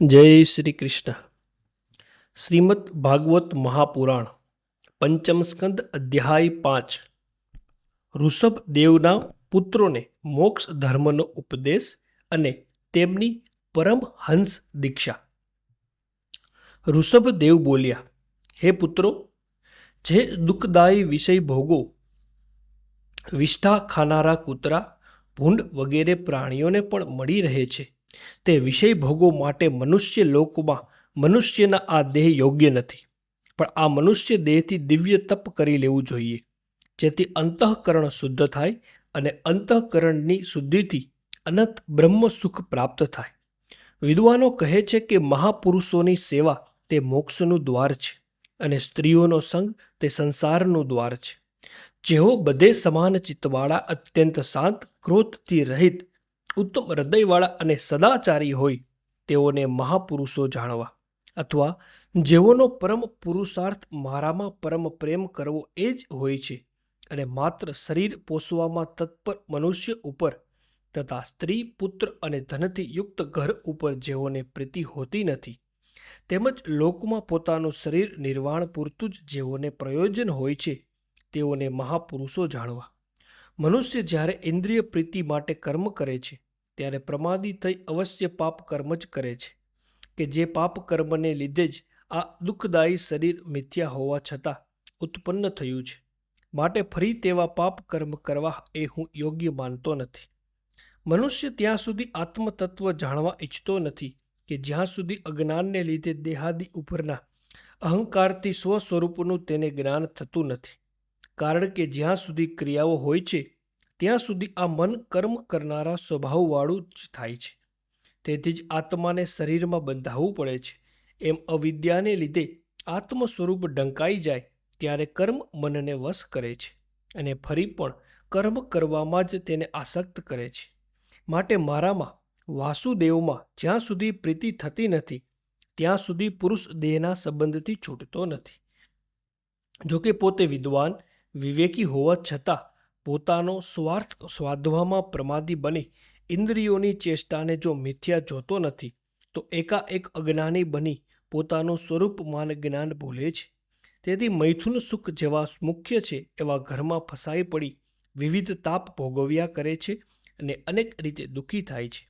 જય શ્રી કૃષ્ણ. શ્રીમદ ભાગવત મહાપુરાણ, પંચમ સ્કંદ અધ્યાય પાંચ. ઋષભ દેવના પુત્રોને મોક્ષ ધર્મનો ઉપદેશ અને તેમની પરમહંસ દીક્ષા. ઋષભ દેવ બોલ્યા, હે પુત્રો, જે દુઃખદાયી વિષય ભોગો, વિષ્ઠા ખાનારા કૂતરા, ભૂંડ વગેરે પ્રાણીઓને પણ મળી રહે છે તે વિષય ભોગો માટે મનુષ્ય લોકમાં મનુષ્યના આ દેહ યોગ્ય નથી. પણ આ મનુષ્ય દેહથી દિવ્ય તપ કરી લેવું જોઈએ, જેથી અંતઃકરણ શુદ્ધ થાય અને અંતઃકરણની શુદ્ધિથી અનંત બ્રહ્મ સુખ પ્રાપ્ત થાય. વિદ્વાનો કહે છે કે મહાપુરુષોની સેવા તે મોક્ષનું દ્વાર છે અને સ્ત્રીઓનો સંગ તે સંસારનું દ્વાર છે. જેઓ બધે સમાન ચિત્તવાળા, અત્યંત શાંત, ક્રોધથી રહિત ઉત્તમ હૃદયવાળા અને સદાચારી હોય તેઓને મહાપુરુષો જાણવા. અથવા જેઓનો પરમ પુરુષાર્થ મારામાં પરમ પ્રેમ કરવો એ જ હોય છે અને માત્ર શરીર પોષવામાં તત્પર મનુષ્ય ઉપર તથા સ્ત્રી, પુત્ર અને ધનથી યુક્ત ઘર ઉપર જેઓને પ્રીતિ હોતી નથી, તેમજ લોકમાં પોતાનું શરીર નિર્વાણ પૂરતું જ જેઓને પ્રયોજન હોય છે, તેઓને મહાપુરુષો જાણવા. મનુષ્ય જ્યારે ઇન્દ્રિય પ્રીતિ માટે કર્મ કરે છે ત્યારે પ્રમાદી થઈ અવશ્ય પાપ કર્મ જ કરે છે. કે જે પાપ કર્મને લીધે જ આ દુઃખદાયી શરીર મિથ્યા હોવા છતાં ઉત્પન્ન થયું છે. માટે ફરી તેવા પાપ કર્મ કરવા એ હું યોગ્ય માનતો નથી. મનુષ્ય ત્યાં સુધી આત્મતત્વ જાણવા ઈચ્છતો નથી કે જ્યાં સુધી અજ્ઞાનને લીધે દેહાદી ઉપરના અહંકારથી સ્વ સ્વરૂપનું તેને જ્ઞાન થતું નથી. કારણ કે જ્યાં સુધી ક્રિયાઓ હોય છે ત્યાં સુધી આ મન કર્મ કરનારા સ્વભાવવાળું જ થાય છે. તેથી જ આત્માને શરીરમાં બંધાવવું પડે છે. એમ અવિદ્યાને લીધે આત્મ સ્વરૂપ ડંકાઈ જાય ત્યારે કર્મ મનને વશ કરે છે અને ફરી પણ કર્મ કરવામાં જ તેને આસક્ત કરે છે. માટે મારામાં, વાસુદેવમાં જ્યાં સુધી પ્રીતિ થતી નથી, ત્યાં સુધી પુરુષ દેહના સંબંધથી છૂટતો નથી. જોકે પોતે વિદ્વાન, વિવેકી હોવા છતાં પોતાનો સ્વાર્થ સ્વાધવામાં પ્રમાદી બને, ઇન્દ્રિયોની ચેષ્ટાને જો મિથ્યા જોતો નથી, તો એકાએક અજ્ઞાની બની પોતાનું સ્વરૂપ માન જ્ઞાન ભૂલે છે. તેથી મૈથુન સુખ જેવા મુખ્ય છે એવા ઘરમાં ફસાઈ પડી, વિવિધ તાપ ભોગવ્યા કરે છે અને અનેક રીતે દુઃખી થાય છે.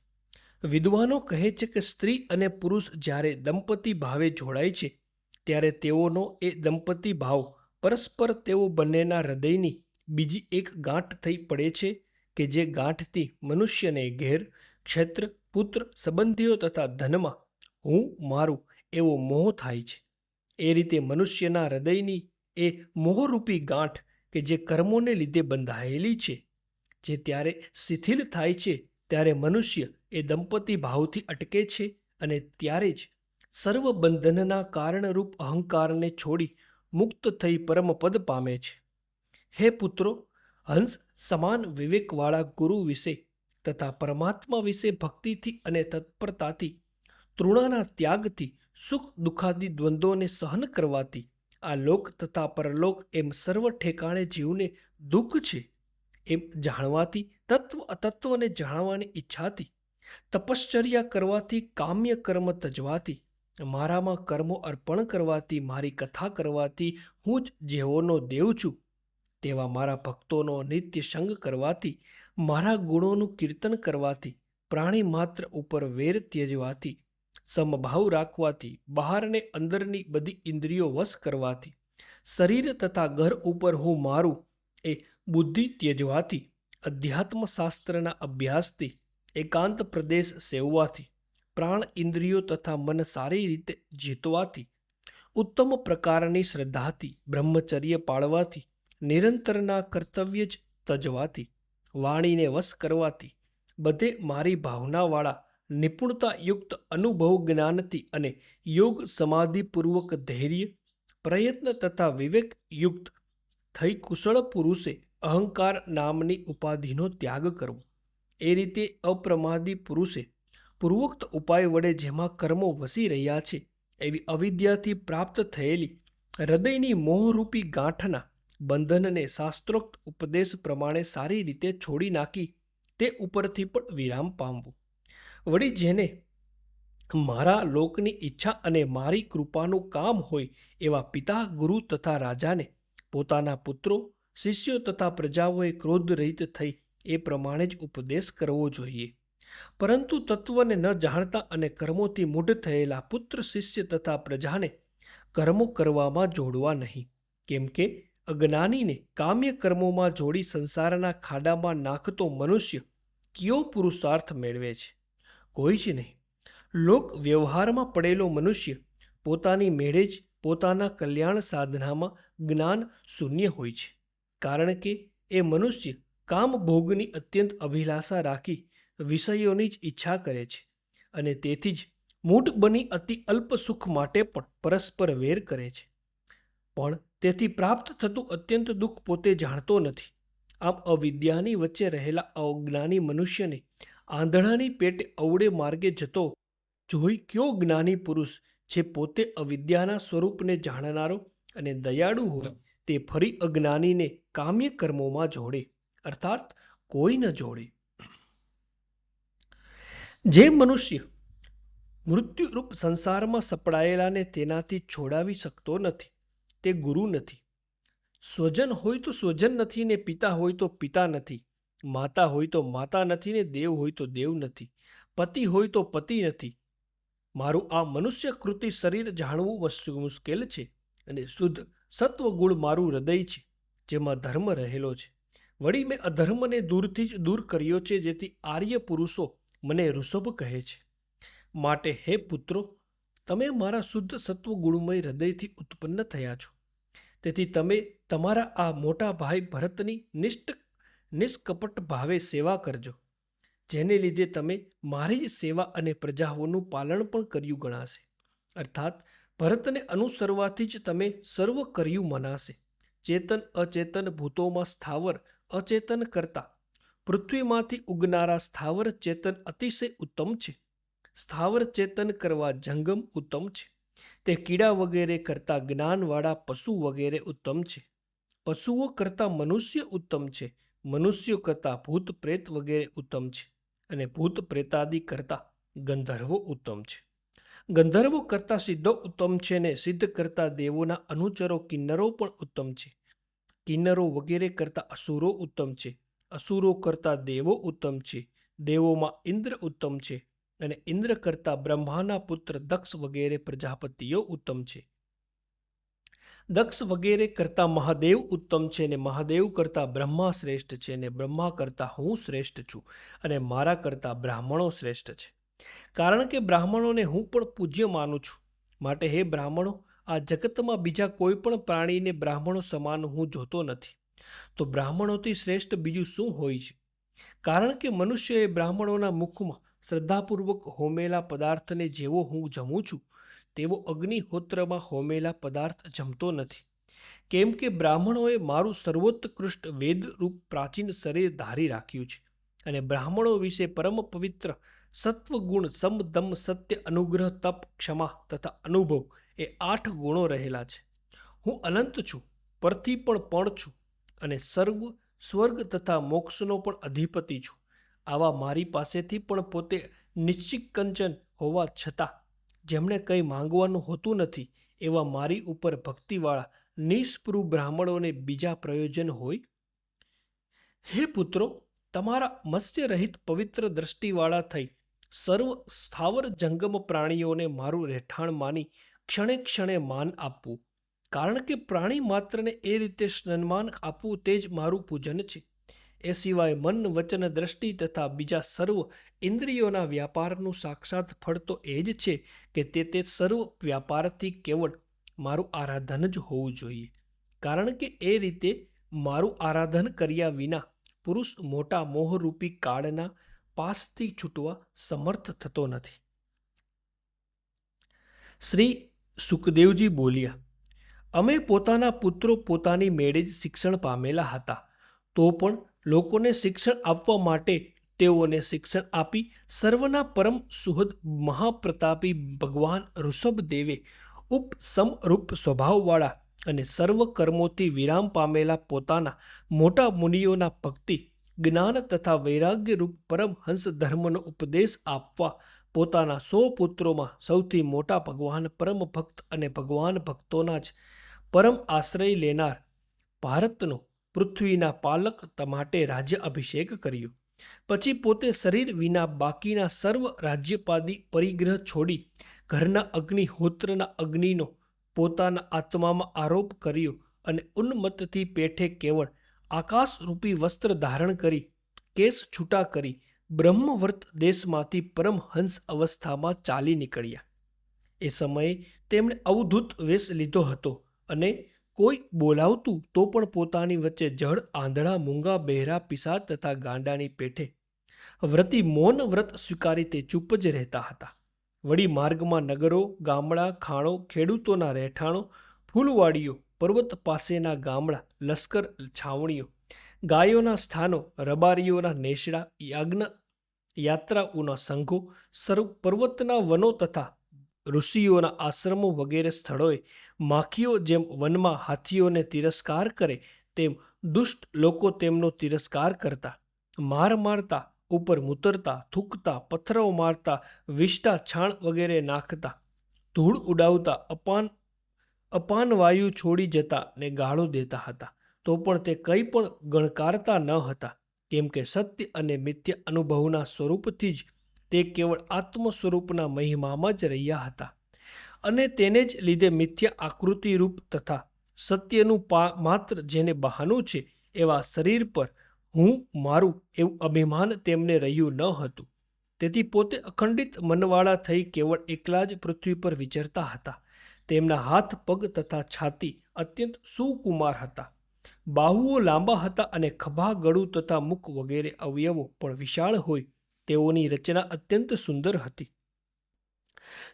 વિદ્વાનો કહે છે કે સ્ત્રી અને પુરુષ જ્યારે દંપતી ભાવે જોડાય છે, ત્યારે તેઓનો એ દંપતી ભાવ પરસ્પર તેઓ બંનેના હૃદયની બીજી એક ગાંઠ થઈ પડે છે કે જે ગાંઠથી મનુષ્યને ઘેર, ક્ષેત્ર, પુત્ર, સંબંધીઓ તથા ધનમાં હું મારું એવો મોહ થાય છે. એ રીતે મનુષ્યના હૃદયની એ મોહરૂપી ગાંઠ કે જે કર્મોને લીધે બંધાયેલી છે, જે ત્યારે શિથિલ થાય છે, ત્યારે મનુષ્ય એ દંપતી ભાવથી અટકે છે અને ત્યારે જ સર્વ બંધનના કારણરૂપ અહંકારને છોડી મુક્ત થઈ પરમપદ પામે છે. હે પુત્રો, હંસ સમાન વિવેકવાળા ગુરુ વિશે તથા પરમાત્મા વિશે ભક્તિથી અને તત્પરતાથી, તૃણાના ત્યાગથી, સુખ દુઃખાદી દ્વંદ્વોને સહન કરવાથી આ લોક તથા પરલોક એમ સર્વ ઠેકાણે જીવને દુઃખ છે એમ જાણવાથી, તત્વ અતત્વને જાણવાની ઈચ્છાથી, તપશ્ચર્યા કરવાથી, કામ્ય કર્મ તજવાથી, મારામાં કર્મો અર્પણ કરવાથી, મારી કથા કરવાથી હું જ જેઓનો દેવ છું તેવા મારા ભક્તોનો નિત્ય સંગ કરવાથી, મારા ગુણોનું કીર્તન કરવાથી, પ્રાણી માત્ર ઉપર વેર ત્યજવાથી, સમભાવ રાખવાથી, બહારને અંદરની બધી ઇન્દ્રિયો વશ કરવાથી, શરીર તથા ઘર ઉપર હું મારું એ બુદ્ધિ ત્યજવાથી અધ્યાત્મ શાસ્ત્રના અભ્યાસથી, એકાંત પ્રદેશ સેવવાથી, પ્રાણ ઇન્દ્રિયો તથા મન સારી રીતે જીતવાથી, ઉત્તમ પ્રકારની શ્રદ્ધાથી, બ્રહ્મચર્ય પાળવાથી નિરંતરના કર્તવ્ય જ તજવાથી વાણીને વશ કરવાથી બધે મારી ભાવનાવાળા, નિપુણતાયુક્ત અનુભવ જ્ઞાનથી અને યોગ સમાધિપૂર્વક ધૈર્ય, પ્રયત્ન તથા વિવેકયુક્ત થઈ કુશળ પુરુષે અહંકાર નામની ઉપાધિનો ત્યાગ કરવો. એ રીતે અપ્રમાદી પુરુષે પૂર્વોક્ત ઉપાય વડે જેમાં કર્મો વસી રહ્યા છે, એવી અવિદ્યાથી પ્રાપ્ત થયેલી હૃદયની મોહરૂપી ગાંઠના બંધનને શાસ્ત્રોક્ત ઉપદેશ પ્રમાણે સારી રીતે છોડી નાખી તે ઉપરથી પણ વિરામ પામવું. વળી જેને મારા લોકની ઈચ્છા અને મારી કૃપાનું કામ હોય એવા પિતા, ગુરુ તથા રાજાને પોતાના પુત્રો, શિષ્યો તથા પ્રજાઓએ ક્રોધ રહિત થઈ એ પ્રમાણે જ ઉપદેશ કરવો જોઈએ. પરંતુ તત્વને ન જાણતા અને કર્મોથી મૂઢ થયેલા પુત્ર, શિષ્ય તથા પ્રજાને કર્મો કરવામાં જોડવા નહીં. કેમ કે અજ્ઞાનીને કામ્ય કર્મોમાં જોડી સંસારના ખાડામાં નાખતો મનુષ્ય કયો પુરુષાર્થ મેળવે છે? કોઈ જ નહીં. લોક વ્યવહારમાં પડેલો મનુષ્ય પોતાની મેળે જ પોતાના કલ્યાણ સાધનામાં જ્ઞાન શૂન્ય હોય છે. કારણ કે એ મનુષ્ય કામ ભોગની અત્યંત અભિલાષા રાખી વિષયોની જ ઈચ્છા કરે છે અને તેથી જ મૂઢ બની અતિ અલ્પ સુખ માટે પણ પરસ્પર વેર કરે છે. પણ તેથી પ્રાપ્ત થતું અત્યંત દુઃખ પોતે જાણતો નથી. આમ અવિદ્યાની વચ્ચે રહેલા અજ્ઞાની મનુષ્યને આંધળાની પેટે અવળે માર્ગે જતો જોઈ કયો જ્ઞાની પુરુષ જે પોતે અવિદ્યાના સ્વરૂપને જાણનારો અને દયાળુ હોય તે ફરી અજ્ઞાનીને કામ્ય કર્મોમાં જોડે, અર્થાત કોઈ ન જોડે. જે મનુષ્ય મૃત્યુરૂપ સંસારમાં સપડાયેલાને તેનાથી છોડાવી શકતો નથી તે ગુરુ નથી. સ્વજન હોય તો સ્વજન નથી ને પિતા હોય તો પિતા નથી. માતા હોય તો માતા નથી ને દેવ હોય તો દેવ નથી. પતિ હોય તો પતિ નથી. મારું આ મનુષ્ય કૃતિ શરીર જાણવું વસ્તુ મુશ્કેલ છે અને શુદ્ધ સત્વગુણ મારું હૃદય છે, જેમાં ધર્મ રહેલો છે. વળી મેં અધર્મને દૂરથી જ દૂર કર્યો છે, જેથી આર્ય પુરુષો મને ઋષભ કહે છે. માટે હે પુત્રો, તમે મારા શુદ્ધ સત્વગુણમય હૃદયથી ઉત્પન્ન થયા છો. તેથી તમે તમારા આ મોટા ભાઈ ભરતની નિષ્ઠ, નિષ્કપટ ભાવે સેવા કરજો, જેને લીધે તમે મારી જ સેવા અને પ્રજાઓનું પાલન પણ કર્યું ગણાશે. અર્થાત, ભરતને અનુસરવાથી જ તમે સર્વ કર્યું મનાશે. ચેતન અચેતન ભૂતોમાં સ્થાવર, અચેતન કરતા. પૃથ્વીમાંથી ઉગનારા સ્થાવર ચેતન અતિશય ઉત્તમ છે. સ્થાવર ચેતન કરવા જંગમ ઉત્તમ છે. તે કીડા વગેરે કરતાં જ્ઞાનવાળા પશુ વગેરે ઉત્તમ છે. પશુઓ કરતાં મનુષ્ય ઉત્તમ છે. મનુષ્યો કરતાં ભૂત પ્રેત વગેરે ઉત્તમ છે. અને ભૂત પ્રેતાદિ કરતાં ગંધર્વો ઉત્તમ છે. ગંધર્વો કરતાં સિદ્ધો ઉત્તમ છે ને સિદ્ધ કરતાં દેવોના અનુચરો કિન્નરો પણ ઉત્તમ છે. કિન્નરો વગેરે કરતાં અસુરો ઉત્તમ છે. અસુરો કરતાં દેવો ઉત્તમ છે. દેવોમાં ઇન્દ્ર ઉત્તમ છે. અને ઇન્દ્ર કરતાં બ્રહ્માના પુત્ર દક્ષ વગેરે પ્રજાપતિઓ ઉત્તમ છે. દક્ષ વગેરે કરતાં મહાદેવ ઉત્તમ છે ને મહાદેવ કરતાં બ્રહ્મા શ્રેષ્ઠ છે ને બ્રહ્મા કરતાં હું શ્રેષ્ઠ છું અને મારા કરતાં બ્રાહ્મણો શ્રેષ્ઠ છે. કારણ કે બ્રાહ્મણોને હું પણ પૂજ્ય માનું છું. માટે હે બ્રાહ્મણો, આ જગતમાં બીજા કોઈ પણ પ્રાણીને બ્રાહ્મણો સમાન હું જોતો નથી. તો બ્રાહ્મણોથી શ્રેષ્ઠ બીજું શું હોય છે? કારણ કે મનુષ્યએ બ્રાહ્મણોના મુખમાં શ્રદ્ધાપૂર્વક હોમેલા પદાર્થને જેવો હું જમું છું, તેવો અગ્નિહોત્રમાં હોમેલા પદાર્થ જમતો નથી. કેમ કે બ્રાહ્મણોએ મારું સર્વોત્કૃષ્ટ વેદરૂપ પ્રાચીન શરીર ધારી રાખ્યું છે અને બ્રાહ્મણો વિશે પરમ પવિત્ર સત્વગુણ સમ દમ સત્ય અનુગ્રહ તપ ક્ષમા તથા અનુભવ એ આઠ ગુણો રહેલા છે. હું અનંત છું, પરથી પણ પણ છું અને સર્વ સ્વર્ગ તથા મોક્ષનો પણ અધિપતિ છું. આવા મારી પાસેથી પણ પોતે નિશ્ચિત કંચન હોવા છતાં જેમણે કંઈ માંગવાનું હોતું નથી એવા મારી ઉપર ભક્તિવાળા નિષ્પૃહ બ્રાહ્મણોને બીજા પ્રયોજન હોય? હે પુત્રો, તમારા મત્સ્યરહિત પવિત્ર દ્રષ્ટિવાળા થઈ સર્વ સ્થાવર જંગમ પ્રાણીઓને મારું રહેઠાણ માની ક્ષણે ક્ષણે માન આપવું. કારણ કે પ્રાણી માત્રને એ રીતે સન્માન આપવું તે જ મારું પૂજન છે. એ સિવાય મન, વચન, દ્રષ્ટિ તથા બીજા સર્વ ઇન્દ્રિયોના વ્યાપારનું સાક્ષાત ફળ તો એ જ છે કે તે તે સર્વ વ્યાપારથી કેવળ મારું આરાધન જ હોવું જોઈએ. કારણ કે એ રીતે મારું આરાધન કર્યા વિના પુરુષ મોટા મોહરૂપી કાળના પાસથી છૂટવા સમર્થ થતો નથી. શ્રી સુખદેવજી બોલ્યા, અમે પોતાના પુત્રો પોતાની મેળે જ શિક્ષણ પામેલા હતા, તો પણ લોકોને શિક્ષણ આપવા માટે તેઓને શિક્ષણ આપી સર્વના પરમ સુહદ મહાપ્રતાપી ભગવાન ઋષભદેવે ઉપસમરૂપ સ્વભાવવાળા અને સર્વ કર્મોથી વિરામ પામેલા પોતાના મોટા મુનિઓના ભક્તિ, જ્ઞાન તથા વૈરાગ્યરૂપ પરમહંસ ધર્મનો ઉપદેશ આપવા પોતાના સો પુત્રોમાં સૌથી મોટા ભગવાન પરમ ભક્ત અને ભગવાન ભક્તોના જ પરમ આશ્રય લેનાર ભારતનો પૃથ્વીના પાલક માટે રાજ્ય અભિષેક કર્યો. પછી પોતે શરીર વિના બાકીના સર્વ રાજ્યપાદી પરિગ્રહ છોડી ઘરના અગ્નિહોત્રના અગ્નિનો પોતાના આત્મામાં આરોપ કર્યો અને ઉન્મત્તથી પેઠે કેવળ આકાશરૂપી વસ્ત્ર ધારણ કરી કેસ છૂટા કરી બ્રહ્મવર્ત દેશમાંથી પરમહંસ અવસ્થામાં ચાલી નીકળ્યા. એ સમયે તેમણે અવધૂત વેશ લીધો હતો અને કોઈ બોલાવતું તો પણ પોતાની વચ્ચે જળ, આંધળા, મૂંગા, બહેરા, પિસાદ તથા ગાંડાની પેઠે. વ્રતિ મૌન વ્રત સ્વીકારી તે ચૂપ જ રહેતા હતા. વળી માર્ગમાં નગરો, ગામડા, ખાણો, ખેડૂતોના રહેઠાણો, ફૂલવાડીઓ, પર્વત પાસેના ગામડા, લશ્કર, છાવણીઓ, ગાયોના સ્થાનો, રબારીઓના નેસડા યાજ્ઞ યાત્રાઓના સંઘો, સર્વ પર્વતના વનો તથા ઋષિઓના આશ્રમો વગેરે સ્થળોએ માખીઓ જેમ વનમાં હાથીઓને તિરસ્કાર કરે, તેમ દુષ્ટ લોકો તેમનો તિરસ્કાર કરતા. માર મારતા, ઉપર મૂતરતા, થૂકતા પથ્થરો મારતા વિષ્ટા છાણ વગેરે નાખતા. ધૂળ ઉડાવતા, અપાન અપાન વાયુ છોડી જતા ને ગાળો દેતા હતા. તો પણ તે કંઈ પણ ગણકારતા ન હતા. કેમ કે સત્ય અને મિથ્ય અનુભવના સ્વરૂપથી જ તે કેવળ આત્મ સ્વરૂપના મહિમામાં જ રહ્યા હતા અને તેને જ લીધે મિથ્ય આકૃતિરૂપ તથા સત્યનું પા માત્ર જેને બહાનું છે એવા શરીર પર હું, મારું એવું અભિમાન તેમને રહ્યું ન હતું. તેથી પોતે અખંડિત મનવાળા થઈ કેવળ એકલા જ પૃથ્વી પર વિચરતા હતા. તેમના હાથ, પગ તથા છાતી અત્યંત સુકુમાર હતા. બાહુઓ લાંબા હતા અને ખભા, ગળું તથા મુખ વગેરે અવયવો પણ વિશાળ હોય તેઓની રચના અત્યંત સુંદર હતી.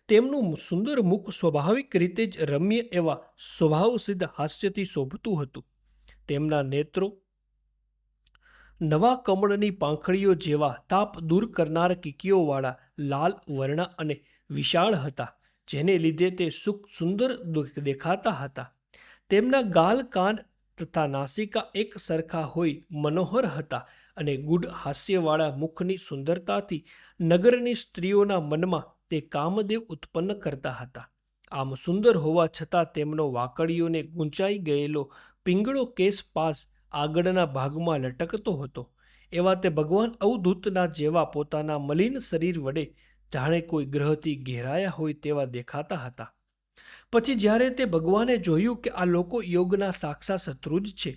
તેમનું સુંદર મુખ સ્વાભાવિક રીતે જ રમ્ય એવા સ્વભાવ સિદ્ધ હાસ્યથી શોભતું હતું. તેમના નેત્રો નવા કમળની પાંખડીઓ જેવા તાપ દૂર કરનાર કીકીઓવાળા લાલ વર્ણા અને વિશાળ હતા, જેને લીધે તે સુખ સુંદર દેખાતા હતા. તેમના ગાલ કાન તથા નાસિકા એક સરખા હોય, મનોહર હતા અને ગુડ હાસ્યવાળા મુખની સુંદરતાથી નગરની સ્ત્રીઓના મનમાં તે કામદેવ ઉત્પન્ન કરતા હતા. આમ સુંદર હોવા છતાં તેમનો વાકડીઓને ગૂંચાઈ ગયેલો પિંગળો કેસ પાસ આગળના ભાગમાં લટકતો હતો. એવા તે ભગવાન અવધૂતના જેવા પોતાના મલિન શરીર વડે જાણે કોઈ ગ્રહથી ઘેરાયા હોય તેવા દેખાતા હતા. પછી જ્યારે તે ભગવાને જોયું કે આ લોકો યોગના સાક્ષા શત્રુ જ છે,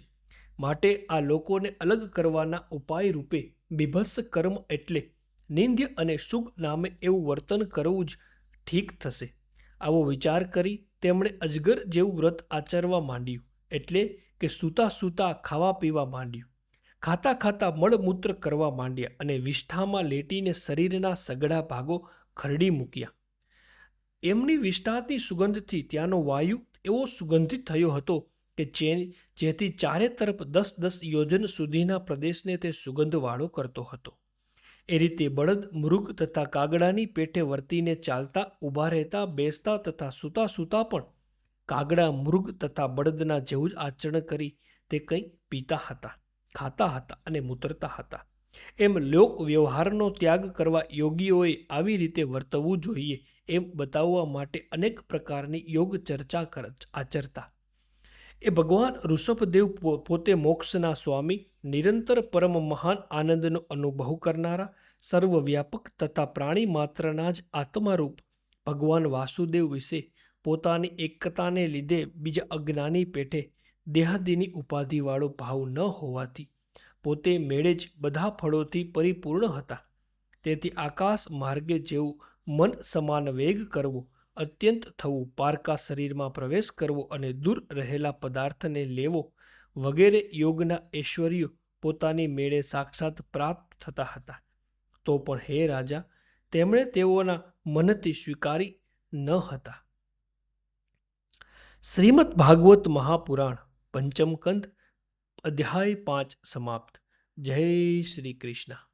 માટે આ લોકોને અલગ કરવાના ઉપાય રૂપે બીભત્સ કર્મ એટલે નિંદ્ય અને સુગ નામે એવું વર્તન કરવું જ ઠીક થશે. આવો વિચાર કરી તેમણે અજગર જેવું વ્રત આચરવા માંડ્યું, એટલે કે સૂતા સૂતા ખાવા પીવા માંડ્યું. ખાતા ખાતા મળમૂત્ર કરવા માંડ્યા અને વિષ્ઠામાં લેટીને શરીરના સગડા ભાગો ખરડી મૂક્યા. એમની વિષ્ઠાતી સુગંધથી ત્યાંનો વાયુ એવો સુગંધિત થયો હતો કે જે, જેથી ચારે તરફ દસ દસ યોજન સુધીના પ્રદેશને તે સુગંધવાળો કરતો હતો. એ રીતે બળદ, મૃગ તથા કાગડાની પેઠે વર્તીને ચાલતા, ઊભા રહેતા, બેસતા તથા સૂતા સૂતા પણ કાગડા, મૃગ તથા બળદના જેવું જ આચરણ કરી તે કંઈ પીતા હતા, ખાતા હતા અને મૂતરતા હતા. એમ લોક વ્યવહારનો ત્યાગ કરવા યોગીઓએ આવી રીતે વર્તવું જોઈએ એમ બતાવવા માટે અનેક પ્રકારની યોગ ચર્ચા કર, આચરતા. એ ભગવાન ઋષભદેવ પોતે મોક્ષના સ્વામી, નિરંતર પરમ મહાન આનંદનો અનુભવ કરનારા, સર્વવ્યાપક તથા પ્રાણી માત્રના જ આત્મારૂપ ભગવાન વાસુદેવ વિશે પોતાની એકતાને લીધે બીજા અજ્ઞાની પેઠે દેહાદીની ઉપાધિવાળો ભાવ ન હોવાથી પોતે મેળે જ બધા ફળોથી પરિપૂર્ણ હતા. તેથી આકાશ માર્ગે જેવું મન સમાન વેગ કરવો, અત્યંત થવું, પારકા શરીરમાં પ્રવેશ કરવો અને દૂર રહેલા પદાર્થને લેવો વગેરે યોગના ઐશ્વર્યો પોતાની મેળે સાક્ષાત પ્રાપ્ત થતા હતા. તો પણ હે રાજા, તેમણે તેઓના મનથી સ્વીકારી ન હતા. શ્રીમદ ભાગવત મહાપુરાણ, પંચમકંદ, અધ્યાય પાંચ સમાપ્ત. જય શ્રી કૃષ્ણ.